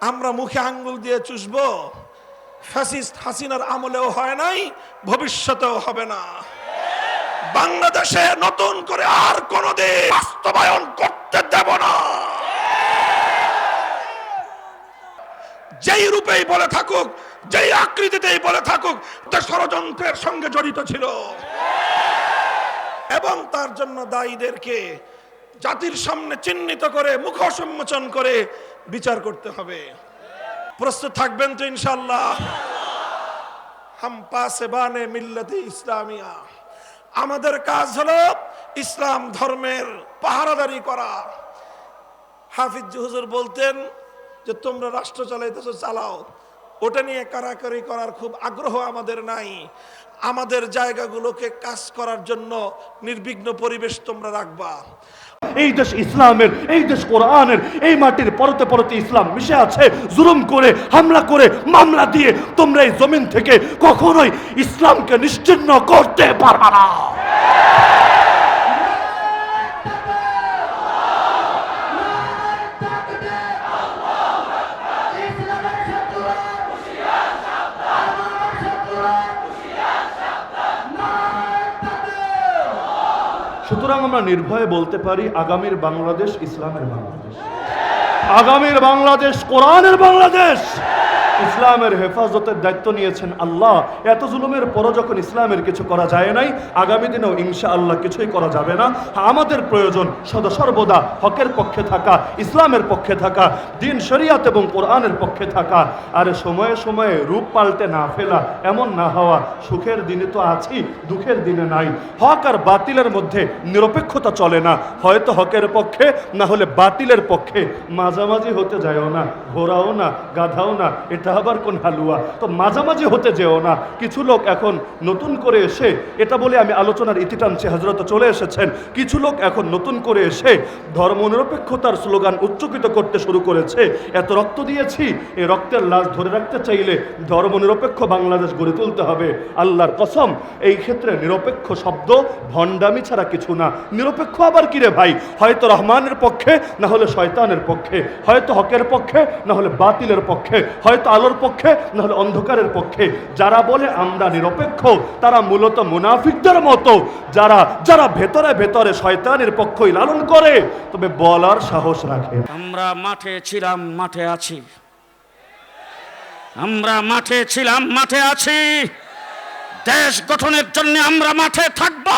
আমরা মুখে আঙ্গুল দিয়ে চুষবো। ফ্যাসিস্ট হাসিনার আমলেও হয় নাই, ভবিষ্যতেও হবে না। বাংলাদেশে নতুন করে আর কোনোদিন বাস্তবায়ন করতে দেব না। যেই রূপেই বলে থাকুক, যেই আকৃতিতেই বলে থাকুক তা ষড়যন্ত্রের সঙ্গে জড়িত ছিল। এবং তার জন্য দায়ীদেরকে জাতির সামনে চিহ্নিত করে মুখ সম্মোচন করে বিচার করতে হবে। প্রস্তুত থাকবেন তো ইনশাল্লাহ ইসলামিয়া। আমাদের কাজ হলো ইসলাম ধর্মের পাহারাদারি করা। হাফিজ হুজুর বলতেন যে, তোমরা রাষ্ট্র চালাইতেছো, চালাও। ওটা নিয়ে কারাকারি করার খুব আগ্রহ আমাদের নাই। আমাদের জায়গাগুলোকে কাজ করার জন্য নির্বিঘ্ন পরিবেশ তোমরা রাখবা। এই দেশ ইসলামের, এই দেশ কোরআনের, এই মাটির পরতে পরতে ইসলাম মিশে আছে। জুলুম করে, হামলা করে, মামলা দিয়ে তোমরা এই জমিন থেকে কখনোই ইসলামকে নিশ্চিন্ন করতে পারবা না। সুতরাং আমরা নির্ভয়ে বলতে পারি আগামীর বাংলাদেশ ইসলামের বাংলাদেশ। আগামীর বাংলাদেশ কোরআনের বাংলাদেশ। ইসলামের হেফাজতের দায়িত্ব নিয়েছেন আল্লাহ। এত জুলুমের পরও যখন ইসলামের কিছু করা যায় নাই, আগামী দিনেও ইনশা আল্লাহ কিছুই করা যাবে না। আমাদের প্রয়োজন সদা সর্বদা হকের পক্ষে থাকা, ইসলামের পক্ষে থাকা, দিন শরিয়াত এবং কোরআনের পক্ষে থাকা। আর সময়ে সময়ে রূপ পাল্টে না ফেলা, এমন না হওয়া। সুখের দিনে তো আছি, দুঃখের দিনে নাই। হক আর বাতিলের মধ্যে নিরপেক্ষতা চলে না। হয়তো হকের পক্ষে, না হলে বাতিলের পক্ষে। মাঝামাঝি হতে যায়ও না, ঘোরাও না, গাধাও না, এটা আবার কোন হালুয়া? তো মাঝামাঝি হতে যেও না। কিছু লোক এখন নতুন করে এসে, এটা বলে আমি আলোচনার ইতি টানছি হজরত চলে এসেছেন। কিছু লোক এখন নতুন করে এসে ধর্মনিরপেক্ষতার স্লোগান উচ্চকিত করতে শুরু করেছে। এত রক্ত দিয়েছি এই রক্তের লাশ ধরে রাখতে চাইলে ধর্মনিরপেক্ষ বাংলাদেশ গড়ে তুলতে হবে। আল্লাহর কসম, এই ক্ষেত্রে নিরপেক্ষ শব্দ, ভণ্ডামি ছাড়া কিছু না। নিরপেক্ষ আবার কিরে ভাই? হয়তো রহমানের পক্ষে, না হলে শয়তানের পক্ষে। হয়তো হকের পক্ষে, না হলে বাতিলের পক্ষে। হয়তো আলোর পক্ষে না হলে অন্ধকারের পক্ষে। যারা বলে আমরা নিরপেক্ষ, তারা মূলত মুনাফিকদের মতো। যারা যারা ভেতরে ভেতরে শয়তানের পক্ষই লালন করে, তবে বলার সাহস রাখে। আমরা মাঠে ছিলাম, মাঠে আছি। আমরা মাঠে ছিলাম, মাঠে আছি। দেশ গঠনের জন্য আমরা মাঠে থাকব।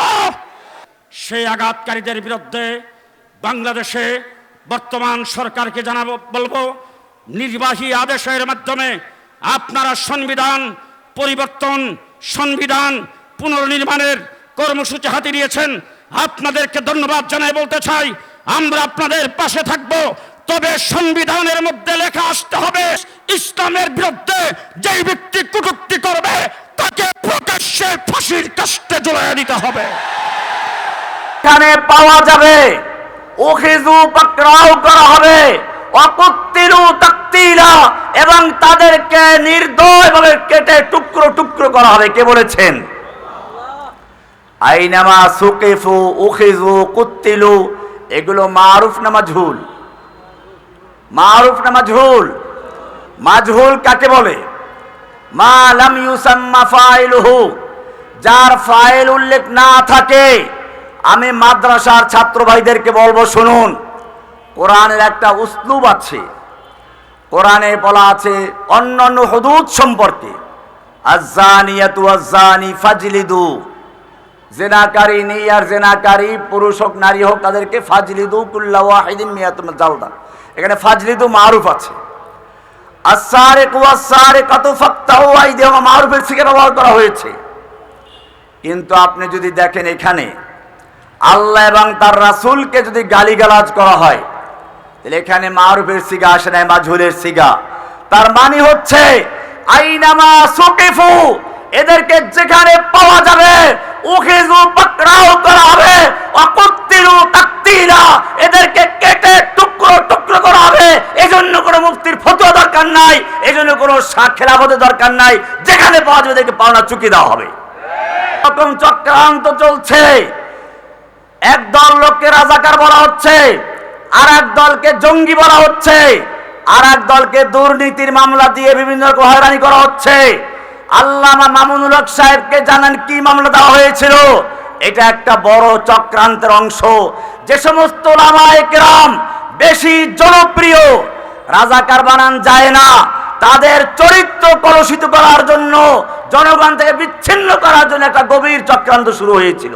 সেই আঘাতকারীদের বিরুদ্ধে বাংলাদেশে বর্তমান সরকারকে জানাব, বলব নির্বাহী আদেশের মাধ্যমে আপনারা সংবিধান, পরিবর্তন, সংবিধান পুনর্নির্মাণের কর্মসূচি হাতে নিয়েছেন। আপনাদেরকে ধন্যবাদ জানাই বলতে চাই, আমরা আপনাদের পাশে থাকব। তবে সংবিধানের মধ্যে লেখা আসতে হবে, ইসলামের বিরুদ্ধে যেই ব্যক্তি কটূক্তি করবে, তাকে প্রকাশ্যে ফাঁসির কাস্টে জড়াইয়া দিতে হবে। এখানে পাওয়া যাবে, ওখিজু পাকড়াও করা হবে। এবং তাদেরকে নির্দয়ভাবে কেটে টুকরো টুকরো করা হবে। কে বলেছেন? আইনামা সুকেফু উখিজু কুত্তিলু, এগুলো মারুফ না মাজহুল? মারুফ না মাজহুল? মাজহুল কাকে বলে? মা লাম ইউসাম্মা ফাইলুহু, যার ফাইল উল্লেখ না থাকে, আমি মাদ্রাসার ছাত্র ভাইদেরকে বলব শুনুন। কোরআনের একটা উসলুব আছে। কোরআনে বলা আছে, অন্যান্য হদুদ সম্পর্কে আর পুরুষ হোক, নারী হোক, তাদেরকে মিয়াতুম এখানে ফাজলিদু আছে। ব্যবহার করা হয়েছে। কিন্তু আপনি যদি দেখেন এখানে, আল্লাহ এবং তার রাসূলকে যদি গালিগালাজ করা হয় তাহলে এখানে মারুফের সিগা আসে না মাজহুলের সিগা। তার মানে হচ্ছে, আইনামা সুকিফু, এদেরকে যেখানে পাওয়া যাবে উখিজু পাকড়াও করা হবে, অকুত্তিরু তাকতিরা এদেরকে কেটে টুকরো টুকরো করা হবে। এজন্য কোনো মুক্তির ফতোয়া দরকার নাই, এজন্য কোনো দরকার নাই। যেখানে পাওয়া যাবে এদেরকে পাওনা চুকি দেওয়া হবে। রকম চক্রান্ত চলছে। এক দল লোককে রাজাকার বলা হচ্ছে। আর এক দলকে জঙ্গি বলা হচ্ছে। আর এক দলকে দুর্নীতির মামলা দিয়ে বিভিন্ন হয়রানি করা হচ্ছে। আল্লামা মামুনুল হক সাহেবকে জানেন কি মামলা দেওয়া হয়েছিল? এটা একটা বড় চক্রান্তের অংশ। যে সমস্ত ওলামায়ে কেরাম বেশি জনপ্রিয়, রাজাকার বানান যায় না। তাদের চরিত্র কলুষিত করার জন্য জনগণ থেকে বিচ্ছিন্ন করার জন্য একটা গভীর চক্রান্ত শুরু হয়েছিল।